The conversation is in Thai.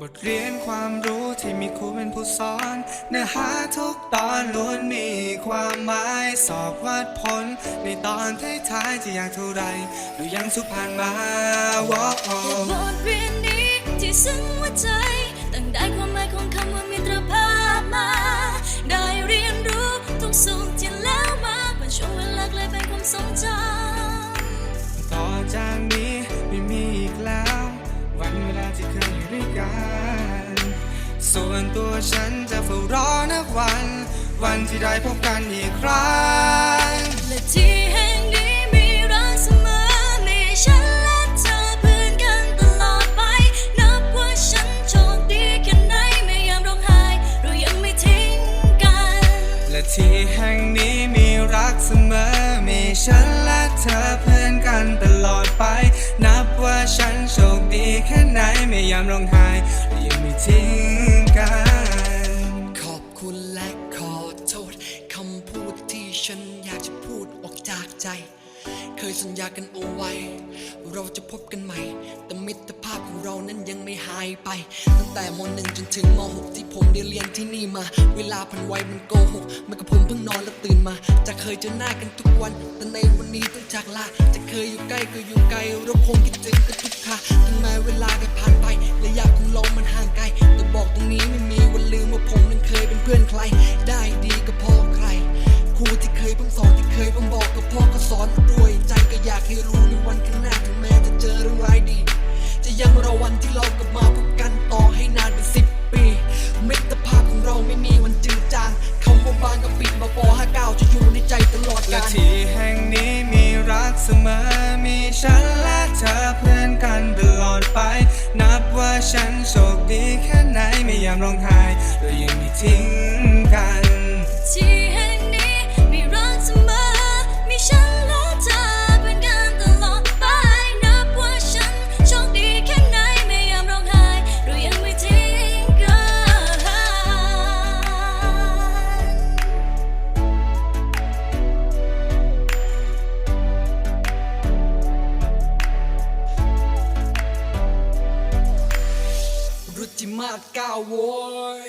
บทเรียนความรู้ที่มีครูเป็นผู้สอน เนื้อหาทุกตอนล้วนมีความหมายสอบวัดผล ในตอนท้ายๆจะอยากเท่าไรหรายังสุผ่านมาวอกบทเรียนนี้ที่ซึ้งหัวใจ ส่วนตัวฉันจะเฝ้ารอนับวัน วันที่ได้พบกันอีกครั้งและที่แห่งนี้มีรักเสมอมีฉันและเธอเพื่อนกันตลอดไป นับว่าฉันโชคดีแค่ไหนไม่ยามร้องไห้เรายังไม่ทิ้งกัน และที่แห่งนี้มีรักเสมอมีฉัน ยามร้องไห้และยังไม่ทิ้งกัน ขอบคุณและขอโทษคำพูดที่ฉันอยากจะพูดออกจากใจ เคยสัญญากันเอาไว้ เราจะพบกันใหม่ แต่มิตรภาพของเรานั้นยังไม่หายไป ตั้งแต่มหนึ่งจนถึงมหกที่ผมได้เรียนที่นี่มา เวลาพันไวมันโกหกมื่อกับผมเพิ่งนอนแล้วตื่นมา จะเคยเจอหน้ากันทุกวัน แต่ในวันนี้ต้องจากลา จะเคยอยู่ใกล้ก็อยู่ไกล เราคงคิดถึงกันทุกคราถึงแม้เวลาจะผ่านไป สมอมีฉันและเธอเพื่อนกันตลอดไป นับว่าฉันโชคดีแค่ไหนไม่ยอมร้องไห้เรายังไม่ทิ้ง มากก้าวโวย